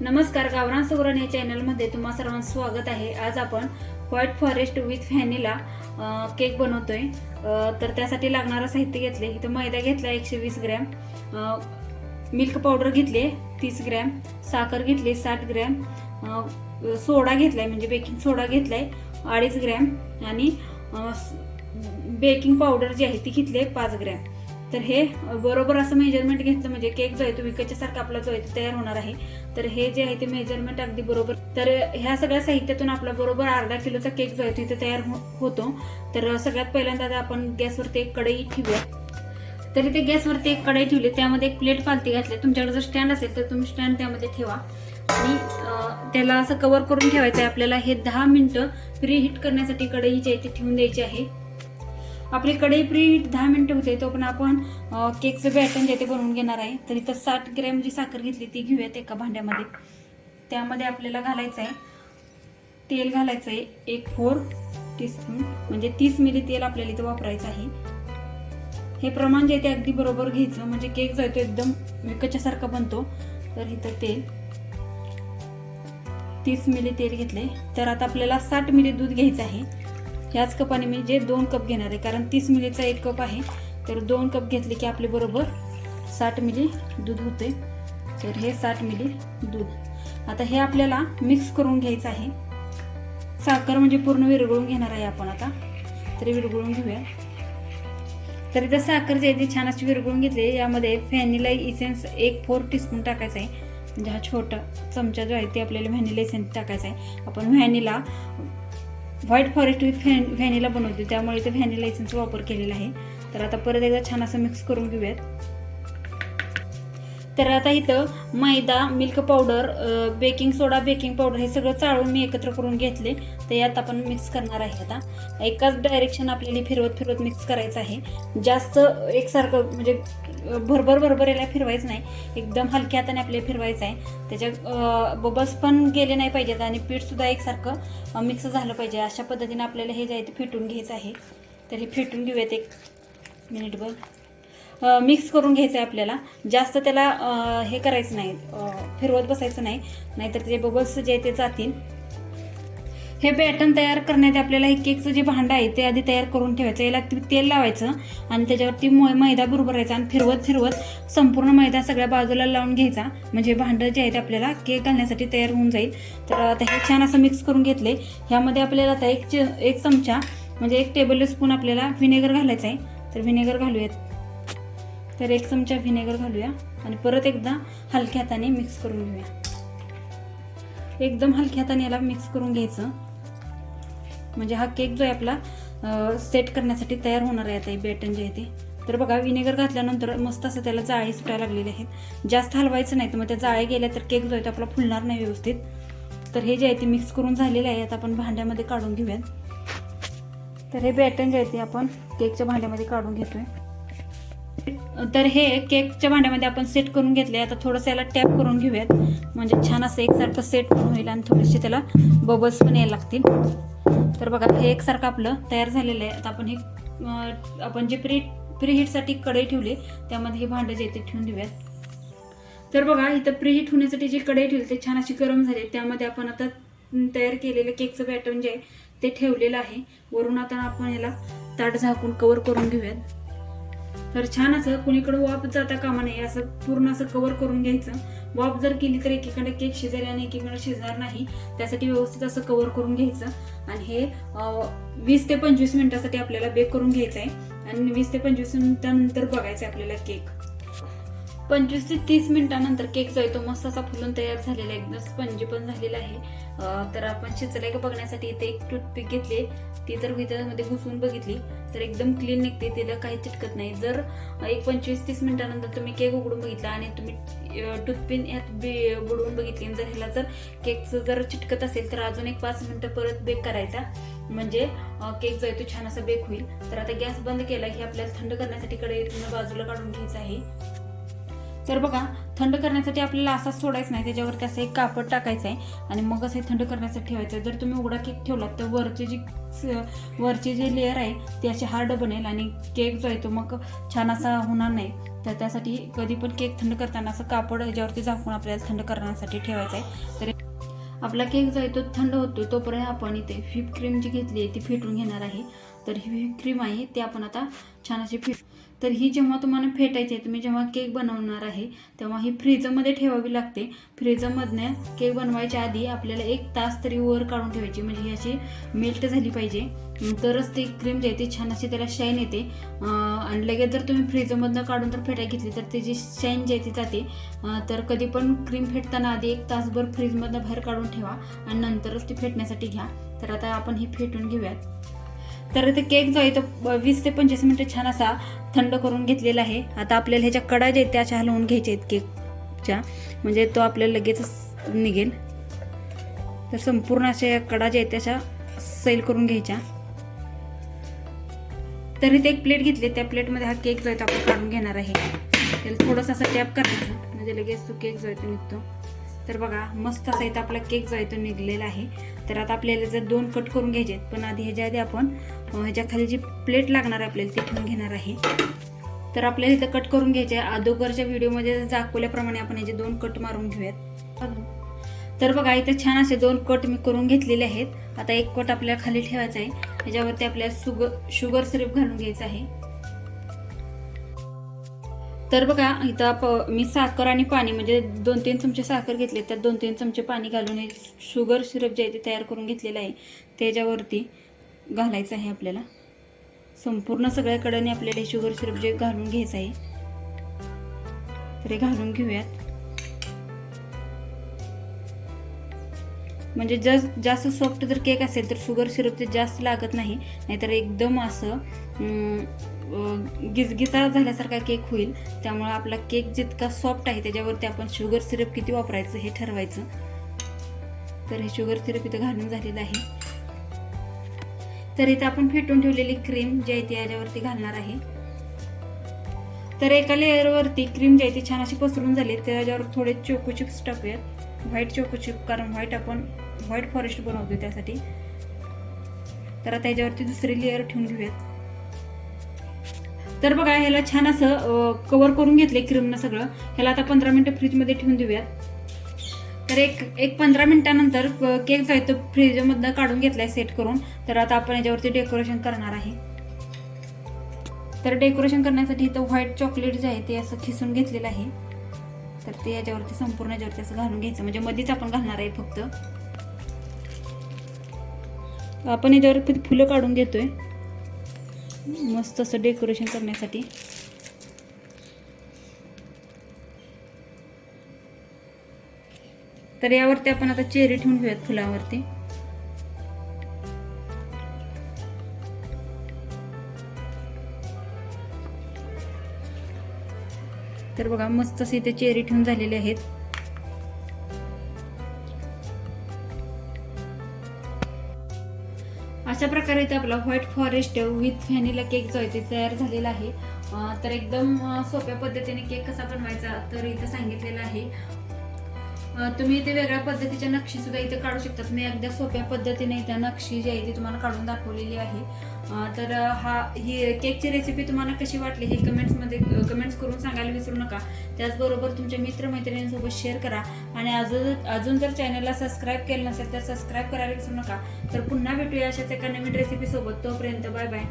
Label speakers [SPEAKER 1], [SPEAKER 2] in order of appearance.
[SPEAKER 1] नमस्कार गावरान सुगरण या चॅनलमध्ये तुम्हा सर्वांचं स्वागत आहे. आज आपण white forest with vanilla cake बनवतोय. तर त्यासाठी लागणारं साहित्य घेतले इथं मैदा घेतला एकशे वीस ग्रॅम. मिल्क पावडर घेतले तीस ग्रॅम. साखर घेतली साठ ग्रॅम. सोडा घेतलाय म्हणजे बेकिंग सोडा घेतलाय अडीच ग्रॅम. आणि बेकिंग पावडर जी आहे ती घेतली आहे पाच ग्रॅम. तर हे बरोबर असं मेजरमेंट घेतलं म्हणजे केक जो आहे तो विकतच्यासारखा आपला जो आहे तो तयार होणार आहे. तर हे जे आहे ते मेजरमेंट अगदी बरोबर. तर ह्या सगळ्या साहित्यातून आपला बरोबर अर्धा किलोचा केक जो आहे तो इथे तयार हो- होतो. तर सगळ्यात पहिल्यांदा आता आपण गॅसवरती एक कढई ठेवूया. तर इथे गॅसवरती एक कढई ठेवली. त्यामध्ये एक प्लेट पालती घातली. तुमच्याकडे जर स्टँड असेल तर तुम्ही स्टँड त्यामध्ये ठेवा. आणि त्याला असं कवर करून ठेवायचं आहे. आपल्याला हे दहा मिनटं प्री हीट करण्यासाठी कढई जी आहे ती ठेवून द्यायची आहे. आपली कढई प्री दहा मिनटं होते तो पण आपण केकचं बॅटन जे ते बनवून घेणार आहे. तर इथं साठ ग्रॅम जी साखर घेतली ती घेऊयात एका भांड्यामध्ये. त्यामध्ये आपल्याला घालायचं आहे तेल घालायचं आहे एक फोर टीस्पून म्हणजे तीस मिली तेल आपल्याला इथं वापरायचं आहे. हे प्रमाण जे आहे ते अगदी बरोबर घ्यायचं म्हणजे केक जो आहे तो एकदम विकच्यासारखा बनतो. तर इथं तेल तीस मिली तेल घेतले तर आता आपल्याला साठ मिली दूध घ्यायचं आहे. ह्याच कपाने मी जे दोन कप घेणार आहे कारण तीस मिलीचा एक कप आहे तर दोन कप घेतले की आपले बरोबर साठ मिली दूध होते तर हे साठ मिली दूध. आता हे आपल्याला मिक्स करून घ्यायचं आहे. साखर म्हणजे पूर्ण विरघळून घेणार आहे आपण आता. तरी विरघळून घेऊया. तर इथं साखर जे आहे ती छान अशी विरघळून घेतली यामध्ये व्हॅनिला इसेन्स एक फोर टीस्पून टाकायचा आहे. म्हणजे हा छोटा चमचा जो आहे ते आपल्याला व्हॅनिला इसेन्स टाकायचा आहे. आपण vanilla white forest with vanilla बनवतो त्यामुळे इथे व्हॅनिला इसेन्सचा वापर केलेला आहे. तर आता परत एकदा छान असं मिक्स करून घेऊयात. तर आता इथं मैदा milk powder baking soda baking powder हे सगळं चाळून मी एकत्र करून घेतले. तर यात आपण मिक्स करणार आहे आता. एकाच डायरेक्शन आपल्याला फिरवत फिरवत मिक्स करायचं आहे. जास्त एकसारखं म्हणजे भरभर भरभर याला फिरवायचं नाही. एकदम हलक्या हाताने आपल्याला फिरवायचं आहे. त्याच्या बबल्स पण गेले नाही पाहिजेत आणि पीठसुद्धा एकसारखं मिक्स झालं पाहिजे. अशा पद्धतीने आपल्याला हे जे आहे ते फेटून घ्यायचं आहे. तर हे फेटून घेऊयात एक मिनिटभर मिक्स करून घ्यायचं आहे आपल्याला. जास्त त्याला हे करायचं नाही. फिरवत बसायचं नाही. नाहीतर त्याचे बबल्स जे आहे ते जातील. हे पॅटर्न तयार करण्यात आपल्याला हे केकचं जे भांडं आहे ते आधी तयार करून ठेवायचं. याला तेल लावायचं आणि त्याच्यावरती मैदा बुरबरायचा आणि फिरवत फिरवत संपूर्ण मैदा सगळ्या बाजूला लावून घ्यायचा. म्हणजे भांडं जे आहे ते आपल्याला केक घालण्यासाठी तयार होऊन जाईल. तर आता हे छान असं मिक्स करून घेतले ह्यामध्ये आपल्याला आता एक च- एक चमचा म्हणजे एक टेबल स्पून आपल्याला व्हिनेगर घालायचं आहे तर व्हिनेगर घालूयात. तर एक चमचा व्हिनेगर घालूया आणि परत एकदा हलक्या हाताने मिक्स करून घेऊया. एकदम हलक्या हाताने याला मिक्स करून घ्यायचं. म्हणजे हा केक जो आहे आपला सेट करण्यासाठी तयार होणार आहे आता हे बॅटन जे आहे ते. तर बघा विनेगर घातल्यानंतर मस्त असं त्याला जाळी सुटायला लागलेले आहेत. जास्त हलवायचं नाही तर मग त्या जाळे गेल्या तर केक जो आहे तो आपला फुलणार नाही व्यवस्थित. तर हे जे आहे ते मिक्स करून झालेले आहे आता आपण भांड्यामध्ये काढून घेऊयात. तर हे बॅटन जे आहे ते आपण केकच्या भांड्यामध्ये काढून घेतोय. तर हे केकच्या भांड्यामध्ये आपण सेट करून घेतले आता थोडंसं याला टॅप करून घेऊयात. म्हणजे छान असं एकसारखं सेट पण होईल आणि थोडेसे त्याला बबल्स पण यायला लागतील. तर बघा हे एकसारखं आपलं तयार झालेलं आहे. आता आपण हे आपण जे प्री प्रीहीटसाठी कढई ठेवली त्यामध्ये हे भांडं जे ते ठेवून देऊयात. तर बघा इथं प्रीहीट होण्यासाठी जी कढई ठेवली ते छान अशी गरम झाली त्यामध्ये आपण आता तयार केलेलं केकचं पॅटर्न जे आहे ते ठेवलेलं आहे. वरून आता आपण याला ताट झाकून कवर करून घेऊयात. तर छान असं कुणीकडे वाफ जाता कामा नये असं पूर्ण असं कवर करून घ्यायचं. वाफ जर केली तर एकीकडे केक शिजेल आणि एकीकडे शिजणार नाही. त्यासाठी व्यवस्थित असं कव्हर करून घ्यायचं. आणि हे वीस ते पंचवीस मिनिटासाठी आपल्याला बेक करून घ्यायचं आहे आणि वीस ते पंचवीस मिनिटानंतर बघायचं आहे आपल्याला केक पंचवीस ते तीस मिनिटानंतर केक जो आहे तो मस्त असा फुलून तयार झालेला आहे. एकदम स्पंजी पण झालेला आहे. तर आपण शिजलाय का बघण्यासाठी इथे एक टूथपिक घेतली. ती जर त्यामध्ये घुसून बघितली. तर एकदम क्लीन निघते. तिला काही चिटकत नाही. जर एक पंचवीस तीस मिनिटानंतर तुम्ही केक उघडून बघितला आणि तुम्ही टूथपिन ह्यात बे बुडवून बघितली आणि जर ह्याला जर केकचं जर चिटकत असेल तर अजून एक पाच मिनिटं परत बेक करायचा. म्हणजे केक जो आहे तो छान असा बेक होईल. तर आता गॅस बंद केला की आपल्याला थंड करण्यासाठी कडे बाजूला काढून घ्यायचं आहे. तर बघा थंड करण्यासाठी आपल्याला असाच सोडायचं नाही त्याच्यावरती असं एक कापड टाकायचं आहे आणि मग असं हे थंड करण्यासाठी ठेवायचं. आहे जर तुम्ही उघडा केक ठेवलात तर वरचे जी वरची जी लेअर आहे ती अशी हार्ड बनेल आणि केक जो आहे तो मग छान असा होणार नाही. तर त्यासाठी कधी पण केक थंड करताना असं कापड याच्यावरती झाकून आपल्याला थंड करण्यासाठी ठेवायचं आहे तर आपला केक जो आहे तो थंड होतो तोपर्यंत आपण इथे व्हीप क्रीम जी घेतली आहे ती फेटून घेणार आहे. तर ही क्रीम आहे ती आपण आता छान अशी फिट तर ही जेव्हा तुम्हाला फेटायची आहे तुम्ही जेव्हा केक बनवणार आहे तेव्हा ही फ्रीजमध्ये ठेवावी लागते. फ्रीजमधनं केक बनवायच्या आधी आपल्याला एक तास तरी वर काढून ठेवायची म्हणजे ही अशी मेल्ट झाली पाहिजे. तरच ती क्रीम जी आहे ती छान अशी त्याला शाईन येते. आणि लगेच जर तुम्ही फ्रीजमधनं काढून तर फेटाय घेतली तर त्याची शाईन जी आहे ती जाते. तर कधी पण क्रीम फेटताना आधी एक तासभर फ्रीजमधनं बाहेर काढून ठेवा आणि नंतरच ती फेटण्यासाठी घ्या. तर आता आपण ही फेटून घेऊयात. तर ते केक जो आहे तो वीस ते पंचवीस मिनटं छान असा थंड करून घेतलेला आहे. आता आपल्याला ह्याच्या कडा ज्या आहेत त्या अशा हलवून घ्यायच्या आहेत केकच्या. म्हणजे तो आपल्याला लगेचच निघेल. तर संपूर्ण अशा या कडा ज्या आहेत त्याच्या सैल करून घ्यायच्या. तर इथे एक प्लेट घेतली त्या प्लेटमध्ये हा केक जो आहे तो आपण काढून घेणार आहे. त्याला थोडंसं असं टॅप करायचं. म्हणजे लगेच तो केक जो आहे तो निघतो. तर बघा मस्त असा इथं आपला केक जो आहे तो निघलेला आहे. तर आता आपल्याला जर दोन कट करून घ्यायचे आहेत पण आधी ह्याच्या आधी आपण ह्याच्याखाली ह्याच्या खाली जी प्लेट लागणार आहे आपल्याला ती ठेवून घेणार आहे. तर आपल्याला इथं कट करून घ्यायचे आहे अगोदरच्या व्हिडिओमध्ये दाखवल्याप्रमाणे आपण ह्याचे दोन कट मारून घेऊयात. तर बघा इथं छान असे दोन कट मी करून घेतलेले आहेत. आता एक कट आपल्याला खाली ठेवायचा आहे. ह्याच्यावरती आपल्याला सुगर शुगर सिरप घालून घ्यायचं आहे. तर बघा इथं प मी साखर आणि पाणी म्हणजे दोन तीन चमचे साखर घेतले त्यात दोन तीन चमचे पाणी घालून हे शुगर सिरप जे आहे ते तयार करून घेतलेलं आहे. त्याच्यावरती घालायचं आहे आपल्याला. संपूर्ण सगळ्या कडेने आपल्याला हे शुगर सिरप जे घालून घ्यायचं आहे तर हे घालून घेऊयात. म्हणजे जस जास्त सॉफ्ट जर केक असेल तर शुगर सिरप ते जास्त लागत नाही नाहीतर एकदम असं गिजगिजा झाल्यासारखा केक होईल. त्यामुळं आपला केक जितका सॉफ्ट आहे त्याच्यावरती आपण शुगर सिरप किती वापरायचं हे ठरवायचं. तर हे शुगर सिरप इथं घालून झालेलं आहे. तर इथं आपण फेटून ठेवलेली क्रीम जी आहे ती याच्यावरती घालणार आहे. तर एका लेअरवरती क्रीम जी आहे ती छान अशी पसरून झाली. त्याच्यावर थोडे चोको चिप्स टाकूयात. व्हाईट चोको चिप कारण व्हाईट आपण व्हाईट फॉरेस्ट बनवतो त्यासाठी. तर आता याच्यावरती दुसरी लेअर ठेवून घेऊयात. तर बघा ह्याला छान असं कवर करून घेतले क्रीमनं सगळं. ह्याला आता पंधरा मिनटं फ्रीजमध्ये ठेवून देऊयात. तर एक एक पंधरा मिनिटानंतर केक जो आहे तो फ्रीजमधनं काढून घेतलाय सेट करून. तर आता आपण याच्यावरती डेकोरेशन करणार आहे. तर डेकोरेशन करण्यासाठी इथं व्हाईट चॉकलेट जे आहे ते असं खिसून घेतलेलं आहे. तर ते याच्यावरती संपूर्ण याच्यावरती असं घालून घ्यायचं. म्हणजे मध्येच आपण घालणार आहे फक्त. आपण याच्यावर फुलं काढून घेतोय. मस्त असं डेकोरेशन करण्यासाठी. तर यावरती आपण आता चेरी ठेवून घेऊयात फुलावरती. तर बघा मस्त असे इथे चेरी ठेवून झालेले आहेत. अशा प्रकारे इथे आपला white forest with vanilla cake जो आहे ते तयार झालेला आहे. तर एकदम सोप्या पद्धतीने केक कसा बनवायचा तर इथं सांगितलेलं आहे. तुम्ही इथे वेगळ्या पद्धतीच्या नक्षी सुद्धा इथे काढू शकतात मी अगदी सोप्या पद्धतीने इथे नक्षी जी आहे ती तुम्हाला काढून दाखवलेली आहे. तर हा ही केकची रेसिपी तुम्हाला कशी वाटली हे कमेंट्समध्ये कमेंट्स करून सांगायला विसरू नका. त्याचबरोबर तुमच्या मित्रमैत्रिणींसोबत शेअर करा. आणि अजून अजून जर चॅनलला सबस्क्राईब केलं नसेल तर सबस्क्राईब करायला विसरू नका. तर पुन्हा भेटूया अशाच एका नवीन रेसिपी सोबत. तोपर्यंत बाय बाय